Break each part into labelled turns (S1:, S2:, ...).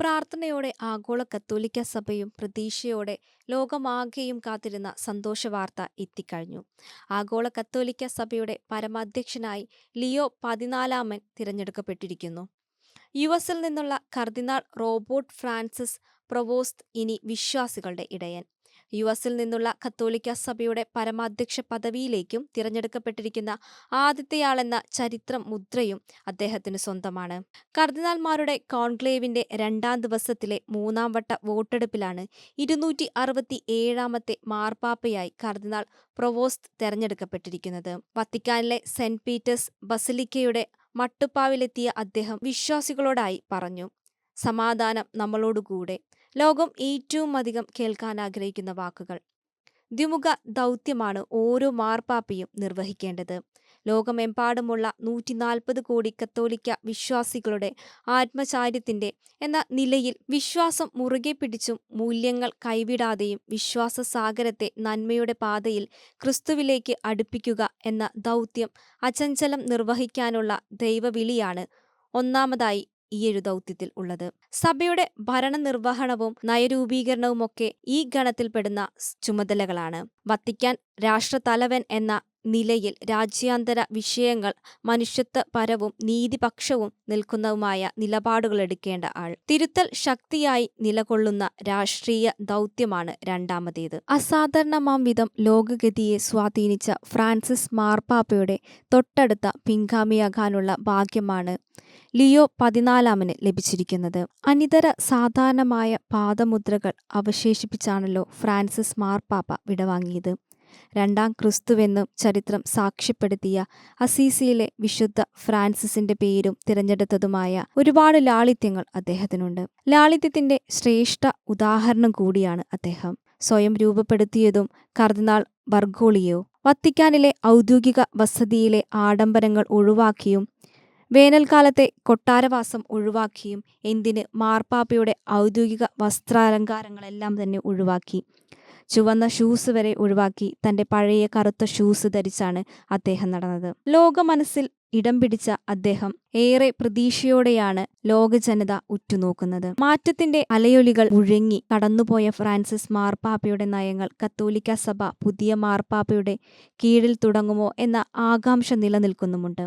S1: പ്രാർത്ഥനയോടെ ആഗോള കത്തോലിക്ക സഭയും പ്രതീക്ഷയോടെ ലോകമാകെയും കാത്തിരുന്ന സന്തോഷവാർത്ത എത്തിക്കഴിഞ്ഞു. ആഗോള കത്തോലിക്ക സഭയുടെ പരമാധ്യക്ഷനായി ലിയോ പതിനാലാമൻ തിരഞ്ഞെടുക്കപ്പെട്ടിരിക്കുന്നു. യു എസിൽ നിന്നുള്ള കർദിനാൾ റോബോട്ട് ഫ്രാൻസിസ് പ്രൊവോസ്റ്റ് ഇനി വിശ്വാസികളുടെ ഇടയൻ. യു എസിൽ നിന്നുള്ള കത്തോലിക്ക സഭയുടെ പരമാധ്യക്ഷ പദവിയിലേക്കും തിരഞ്ഞെടുക്കപ്പെട്ടിരിക്കുന്ന ആദ്യത്തെയാളെന്ന ചരിത്രം മുദ്രയും അദ്ദേഹത്തിന് സ്വന്തമാണ്. കർദിനാൾമാരുടെ കോൺക്ലേവിന്റെ രണ്ടാം ദിവസത്തിലെ മൂന്നാം വട്ട വോട്ടെടുപ്പിലാണ് ഇരുന്നൂറ്റി അറുപത്തി ഏഴാമത്തെ മാർപ്പാപ്പയായി കർദിനാൾ പ്രൊവോസ്റ്റ് തെരഞ്ഞെടുക്കപ്പെട്ടിരിക്കുന്നത്. വത്തിക്കാനിലെ സെന്റ് പീറ്റേഴ്സ് ബസിലിക്കയുടെ മട്ടുപ്പാവിലെത്തിയ അദ്ദേഹം വിശ്വാസികളോടായി പറഞ്ഞു. സമാധാനം നമ്മളോടുകൂടെ ലോകം ഏറ്റവും അധികം കേൾക്കാൻ ആഗ്രഹിക്കുന്ന വാക്കുകൾ. ദ്വിമുഖ ദൗത്യമാണ് ഓരോ മാർപ്പാപ്പയും നിർവഹിക്കേണ്ടത്. ലോകമെമ്പാടുമുള്ള നൂറ്റി നാൽപ്പത് കോടി കത്തോലിക്ക വിശ്വാസികളുടെ ആത്മചാര്യത്തിന്റെ എന്ന നിലയിൽ വിശ്വാസം മുറുകെ പിടിച്ചും മൂല്യങ്ങൾ കൈവിടാതെയും വിശ്വാസ സാഗരത്തെ നന്മയുടെ പാതയിൽ ക്രിസ്തുവിലേക്ക് അടുപ്പിക്കുക എന്ന ദൗത്യം അചഞ്ചലം നിർവഹിക്കാനുള്ള ദൈവവിളിയാണ്. ഒന്നാമതായി ഈയൊരു ദൗത്യത്തിൽ ഉള്ളത്. സഭയുടെ ഭരണനിർവഹണവും നയരൂപീകരണവുമൊക്കെ ഈ ഗണത്തിൽപ്പെടുന്ന ചുമതലകളാണ്. വത്തിക്കാൻ രാഷ്ട്രതലവൻ എന്ന നിലയിൽ രാജ്യാന്തര വിഷയങ്ങൾ മനുഷ്യത്വപരവും നീതിപക്ഷവും നിൽക്കുന്നതുമായ നിലപാടുകൾ എടുക്കേണ്ട ആൾ. തിരുത്തൽ ശക്തിയായി നിലകൊള്ളുന്ന രാഷ്ട്രീയ ദൗത്യമാണ് രണ്ടാമതേത് അസാധാരണമാം വിധം ലോകഗതിയെ സ്വാധീനിച്ച ഫ്രാൻസിസ് മാർപ്പാപ്പയുടെ തൊട്ടടുത്ത പിൻഗാമിയാകാനുള്ള ഭാഗ്യമാണ് ലിയോ പതിനാലാമന് ലഭിച്ചിരിക്കുന്നത്. അനിതര സാധാരണമായ പാദമുദ്രകൾ അവശേഷിപ്പിച്ചാണല്ലോ ഫ്രാൻസിസ് മാർപ്പാപ്പ വിടവാങ്ങിയത്. രണ്ടാം ക്രിസ്തുവെന്നും ചരിത്രം സാക്ഷ്യപ്പെടുത്തിയ അസീസിയിലെ വിശുദ്ധ ഫ്രാൻസിസിന്റെ പേരും തിരഞ്ഞെടുത്തതുമായ ഒരുപാട് ലാളിത്യങ്ങൾ അദ്ദേഹത്തിനുണ്ട്. ലാളിത്യത്തിന്റെ ശ്രേഷ്ഠ ഉദാഹരണം കൂടിയാണ് അദ്ദേഹം. സ്വയം രൂപപ്പെടുത്തിയതും കർദിനാൾ ബർഗോളിയോ വത്തിക്കാനിലെ ഔദ്യോഗിക വസതിയിലെ ആഡംബരങ്ങൾ ഒഴിവാക്കിയും വേനൽക്കാലത്തെ കൊട്ടാരവാസം ഒഴിവാക്കിയും എന്തിന് മാർപ്പാപ്പയുടെ ഔദ്യോഗിക വസ്ത്രാലങ്കാരങ്ങളെല്ലാം തന്നെ ഒഴിവാക്കി. ചുവന്ന ഷൂസ് വരെ ഒഴിവാക്കി തന്റെ പഴയ കറുത്ത ഷൂസ് ധരിച്ചാണ് അദ്ദേഹം നടന്നത്. ലോക മനസ്സിൽ ഇടം പിടിച്ച അദ്ദേഹം ഏറെ പ്രതീക്ഷയോടെയാണ് ലോക ജനത ഉറ്റുനോക്കുന്നത്. മാറ്റത്തിന്റെ അലയൊലികൾ മുഴങ്ങി കടന്നുപോയ ഫ്രാൻസിസ് മാർപ്പാപ്പയുടെ നയങ്ങൾ കത്തോലിക്ക സഭ പുതിയ മാർപ്പാപ്പയുടെ കീഴിൽ തുടങ്ങുമോ എന്ന ആകാംക്ഷ നിലനിൽക്കുന്നുമുണ്ട്.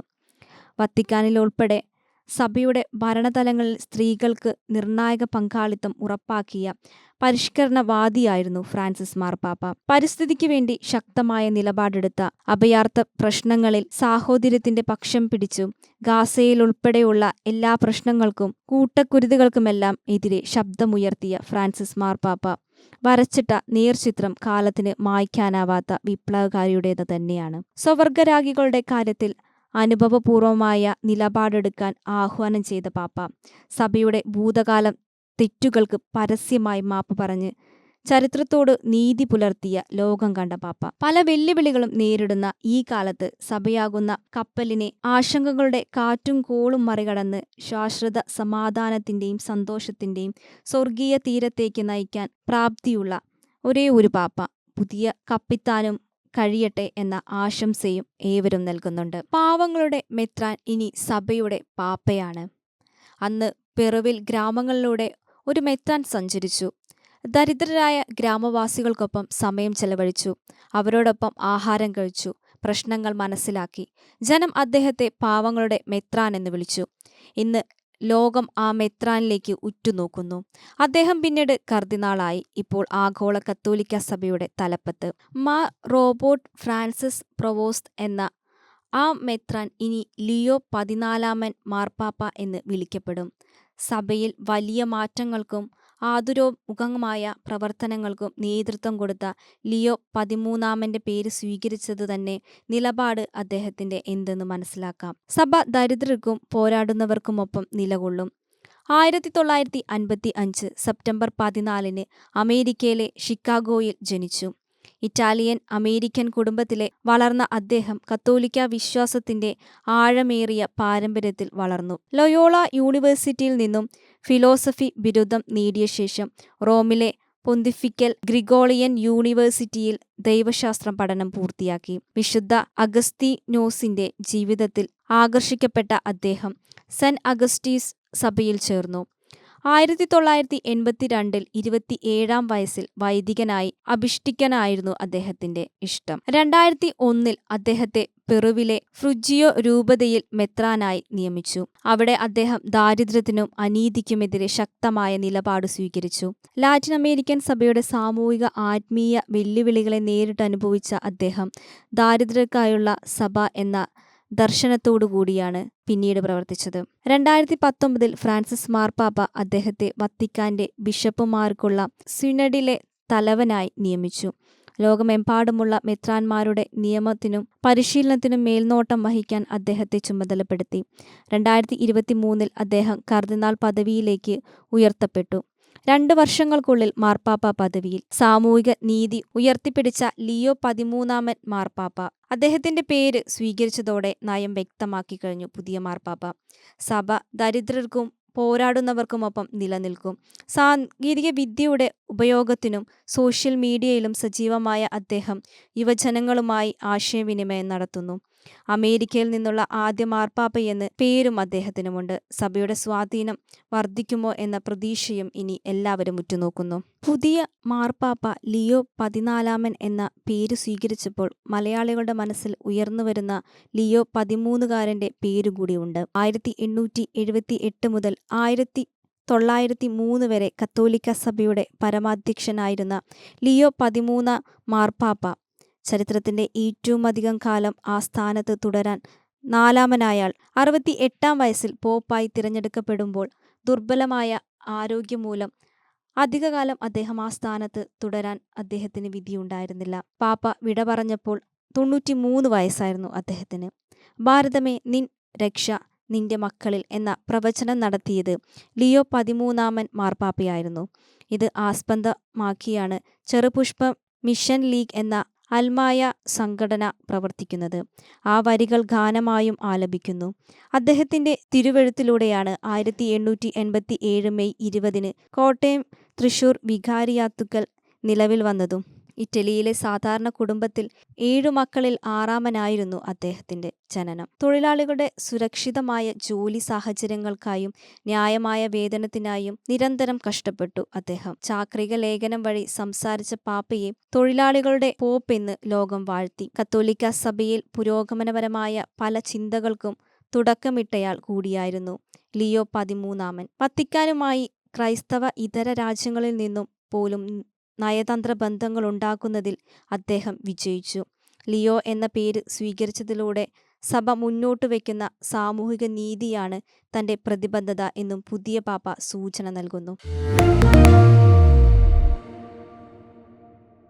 S1: വത്തിക്കാനിൽ ഉൾപ്പെടെ സഭയുടെ ഭരണതലങ്ങളിൽ സ്ത്രീകൾക്ക് നിർണായക പങ്കാളിത്തം ഉറപ്പാക്കിയ പരിഷ്കരണവാദിയായിരുന്നു ഫ്രാൻസിസ് മാർപ്പാപ്പ പരിസ്ഥിതിക്ക് വേണ്ടി ശക്തമായ നിലപാടെടുത്ത അഭയാർത്ഥ പ്രശ്നങ്ങളിൽ സാഹോദര്യത്തിന്റെ പക്ഷം പിടിച്ചു ഗാസയിൽ ഉൾപ്പെടെയുള്ള എല്ലാ പ്രശ്നങ്ങൾക്കും കൂട്ടക്കുരുതുകൾക്കുമെല്ലാം എതിരെ ശബ്ദമുയർത്തിയ ഫ്രാൻസിസ് മാർപ്പാപ്പ വരച്ചിട്ട നേർചിത്രം കാലത്തിന് മായ്ക്കാനാവാത്ത വിപ്ലവകാരിയുടേത് തന്നെയാണ്. സ്വവർഗരാഗികളുടെ കാര്യത്തിൽ അനുഭവപൂർവമായ നിലപാടെടുക്കാൻ ആഹ്വാനം ചെയ്ത പാപ്പ സഭയുടെ ഭൂതകാലം തെറ്റുകൾക്ക് പരസ്യമായി മാപ്പ് പറഞ്ഞ് ചരിത്രത്തോട് നീതി പുലർത്തിയ ലോകം കണ്ട പാപ്പ. പല വെല്ലുവിളികളും നേരിടുന്ന ഈ കാലത്ത് സഭയാകുന്ന കപ്പലിനെ ആശങ്കകളുടെ കാറ്റും കോളും മറികടന്ന് ശാശ്വത സമാധാനത്തിന്റെയും സന്തോഷത്തിന്റെയും സ്വർഗീയ തീരത്തേക്ക് നയിക്കാൻ പ്രാപ്തിയുള്ള ഒരേ ഒരു പാപ്പ. പുതിയ കപ്പിത്താനും കഴിയട്ടെ എന്ന ആശംസയും ഏവരും നൽകുന്നുണ്ട്. പാവങ്ങളുടെ മെത്രാൻ ഇനി സഭയുടെ പാപ്പയാണ്. അന്ന് പെറുവിൽ ഗ്രാമങ്ങളിലൂടെ ഒരു മെത്രാൻ സഞ്ചരിച്ചു. ദരിദ്രരായ ഗ്രാമവാസികൾക്കൊപ്പം സമയം ചെലവഴിച്ചു. അവരോടൊപ്പം ആഹാരം കഴിച്ചു. പ്രശ്നങ്ങൾ മനസ്സിലാക്കി. ജനം അദ്ദേഹത്തെ പാവങ്ങളുടെ മെത്രാൻ എന്ന് വിളിച്ചു. ഇന്ന് ലോകം ആ മെത്രാനിലേക്ക് ഉറ്റുനോക്കുന്നു. അദ്ദേഹം പിന്നീട് കർദിനാളായി ഇപ്പോൾ ആഗോള കത്തോലിക്ക സഭയുടെ തലപ്പത്ത്. മാ റോബോട്ട് ഫ്രാൻസിസ് പ്രൊവോസ്റ്റ് എന്ന ആ മെത്രാൻ ഇനി ലിയോ പതിനാലാമൻ മാർപ്പാപ്പ എന്ന് വിളിക്കപ്പെടും. സഭയിൽ വലിയ മാറ്റങ്ങൾക്കും ആതുരോമുഖമായ പ്രവർത്തനങ്ങൾക്കും നേതൃത്വം കൊടുത്ത ലിയോ പതിമൂന്നാമന്റെ പേര് സ്വീകരിച്ചത് തന്നെ നിലപാട് അദ്ദേഹത്തിന്റെ എന്തെന്ന് മനസ്സിലാക്കാം. സഭ ദരിദ്രർക്കും പോരാടുന്നവർക്കുമൊപ്പം നിലകൊള്ളും. ആയിരത്തി തൊള്ളായിരത്തി അൻപത്തി അഞ്ച് സെപ്റ്റംബർ പതിനാലിന് അമേരിക്കയിലെ ഷിക്കാഗോയിൽ ജനിച്ചു. ഇറ്റാലിയൻ അമേരിക്കൻ കുടുംബത്തിലെ വളർന്ന അദ്ദേഹം കത്തോലിക്ക വിശ്വാസത്തിന്റെ ആഴമേറിയ പാരമ്പര്യത്തിൽ വളർന്നു. ലൊയോള യൂണിവേഴ്സിറ്റിയിൽ നിന്നും ഫിലോസഫി ബിരുദം നേടിയ ശേഷം റോമിലെ പൊന്തിഫിക്കൽ ഗ്രിഗോളിയൻ യൂണിവേഴ്സിറ്റിയിൽ ദൈവശാസ്ത്രം പഠനം പൂർത്തിയാക്കി. വിശുദ്ധ അഗസ്തീനോസിന്റെ ജീവിതത്തിൽ ആകർഷിക്കപ്പെട്ട അദ്ദേഹം സെന്റ് അഗസ്റ്റീസ് സഭയിൽ ചേർന്നു. ആയിരത്തി തൊള്ളായിരത്തി എൺപത്തിരണ്ടിൽ ഇരുപത്തിയേഴാം വയസ്സിൽ വൈദികനായി അഭിഷ്ഠിക്കാനായിരുന്നു അദ്ദേഹത്തിന്റെ ഇഷ്ടം. രണ്ടായിരത്തി ഒന്നിൽ അദ്ദേഹത്തെ പെറുവിലെ ഫ്രുജിയോ രൂപതയിൽ മെത്രാനായി നിയമിച്ചു. അവിടെ അദ്ദേഹം ദാരിദ്ര്യത്തിനും അനീതിക്കുമെതിരെ ശക്തമായ നിലപാട് സ്വീകരിച്ചു. ലാറ്റിൻ അമേരിക്കൻ സഭയുടെ സാമൂഹിക ആത്മീയ വെല്ലുവിളികളെ നേരിട്ട് അനുഭവിച്ച അദ്ദേഹം ദാരിദ്ര്യക്കായുള്ള സഭ എന്ന ദർശനത്തോടുകൂടിയാണ് പിന്നീട് പ്രവർത്തിച്ചത്. രണ്ടായിരത്തി പത്തൊമ്പതിൽ ഫ്രാൻസിസ് മാർപ്പാപ്പ അദ്ദേഹത്തെ വത്തിക്കാന്റെ ബിഷപ്പുമാർക്കുള്ള സിനഡിലെ തലവനായി നിയമിച്ചു. ലോകമെമ്പാടുമുള്ള മെത്രാന്മാരുടെ നിയമത്തിനും പരിശീലനത്തിനും മേൽനോട്ടം വഹിക്കാൻ അദ്ദേഹത്തെ ചുമതലപ്പെടുത്തി. രണ്ടായിരത്തി ഇരുപത്തി മൂന്നിൽ അദ്ദേഹം കർദിനാൾ പദവിയിലേക്ക് ഉയർത്തപ്പെട്ടു. രണ്ട് വർഷങ്ങൾക്കുള്ളിൽ മാർപ്പാപ്പ പദവിയിൽ സാമൂഹിക നീതി ഉയർത്തിപ്പിടിച്ച ലിയോ പതിമൂന്നാമൻ മാർപ്പാപ്പ. അദ്ദേഹത്തിന്റെ പേര് സ്വീകരിച്ചതോടെ നയം വ്യക്തമാക്കി കഴിഞ്ഞു പുതിയ മാർപ്പാപ്പ. സഭ ദരിദ്രർക്കും പോരാടുന്നവർക്കുമൊപ്പം നിലനിൽക്കും. സാങ്കേതിക വിദ്യയുടെ ഉപയോഗത്തിനും സോഷ്യൽ മീഡിയയിലും സജീവമായ അദ്ദേഹം യുവജനങ്ങളുമായി ആശയവിനിമയം നടത്തുന്നു. അമേരിക്കയിൽ നിന്നുള്ള ആദ്യ മാർപ്പാപ്പയെന്ന് പേരും അദ്ദേഹത്തിനുമുണ്ട്. സഭയുടെ സ്വാധീനം വർദ്ധിക്കുമോ എന്ന പ്രതീക്ഷയും ഇനി എല്ലാവരും ഉറ്റുനോക്കുന്നു. പുതിയ മാർപ്പാപ്പ ലിയോ പതിനാലാമൻ എന്ന പേര് സ്വീകരിച്ചപ്പോൾ മലയാളികളുടെ മനസ്സിൽ ഉയർന്നുവരുന്ന ലിയോ പതിമൂന്നുകാരന്റെ പേരുകൂടിയുണ്ട് ആയിരത്തി എണ്ണൂറ്റി എഴുപത്തി എട്ട് മുതൽ ആയിരത്തി തൊള്ളായിരത്തി മൂന്ന് വരെ കത്തോലിക്ക സഭയുടെ പരമാധ്യക്ഷനായിരുന്ന ലിയോ പതിമൂന്ന് മാർപ്പാപ്പ ചരിത്രത്തിന്റെ ഏറ്റവും അധികം കാലം ആ സ്ഥാനത്ത് തുടരാൻ നാലാമനായാൾ അറുപത്തി എട്ടാം വയസ്സിൽ പോപ്പായി തിരഞ്ഞെടുക്കപ്പെടുമ്പോൾ ദുർബലമായ ആരോഗ്യം മൂലം അധികകാലം അദ്ദേഹം ആ സ്ഥാനത്ത് തുടരാൻ അദ്ദേഹത്തിന് വിധിയുണ്ടായിരുന്നില്ല. പാപ്പ വിട പറഞ്ഞപ്പോൾ തൊണ്ണൂറ്റി മൂന്ന് വയസ്സായിരുന്നു അദ്ദേഹത്തിന്. ഭാരതമേ നിൻ രക്ഷ നിന്റെ മക്കളിൽ എന്ന പ്രവചനം നടത്തിയത് ലിയോ പതിമൂന്നാമൻ മാർപ്പാപ്പയായിരുന്നു. ഇത് ആസ്പദമാക്കിയാണ് ചെറുപുഷ്പം മിഷൻ ലീഗ് എന്ന അൽമായ സംഘടന പ്രവർത്തിക്കുന്നത്. ആ വരികൾ ഗാനമായും ആലപിക്കുന്നു. അദ്ദേഹത്തിന്റെ തിരുവഴുത്തിലൂടെയാണ് ആയിരത്തി എണ്ണൂറ്റി എൺപത്തി ഏഴ് മെയ് ഇരുപതിന് കോട്ടയം തൃശൂർ വികാരിയാത്തുക്കൽ നിലവിൽ വന്നതും. ഇറ്റലിയിലെ സാധാരണ കുടുംബത്തിൽ ഏഴു മക്കളിൽ ആറാമനായിരുന്നു അദ്ദേഹത്തിന്റെ ജനനം. തൊഴിലാളികളുടെ സുരക്ഷിതമായ ജോലി സാഹചര്യങ്ങൾക്കായും ന്യായമായ വേതനത്തിനായും നിരന്തരം കഷ്ടപ്പെട്ടു അദ്ദേഹം. ചാക്രിക ലേഖനം വഴി സംസാരിച്ച പാപ്പയെ തൊഴിലാളികളുടെ പോപ്പ് എന്ന് ലോകം വാഴ്ത്തി. കത്തോലിക്ക സഭയിൽ പുരോഗമനപരമായ പല ചിന്തകൾക്കും തുടക്കമിട്ടയാൾ കൂടിയായിരുന്നു ലിയോ പതിമൂന്നാമൻ. വത്തിക്കാനുമായി ക്രൈസ്തവ ഇതര രാജ്യങ്ങളിൽ നിന്നും പോലും നയതന്ത്ര ബന്ധങ്ങൾ ഉണ്ടാക്കുന്നതിൽ അദ്ദേഹം വിജയിച്ചു. ലിയോ എന്ന പേര് സ്വീകരിച്ചതിലൂടെ സഭ മുന്നോട്ട് വയ്ക്കുന്ന സാമൂഹിക നീതിയാണ് തന്റെ പ്രതിബദ്ധത എന്നും പുതിയ പാപ്പ സൂചന നൽകുന്നു.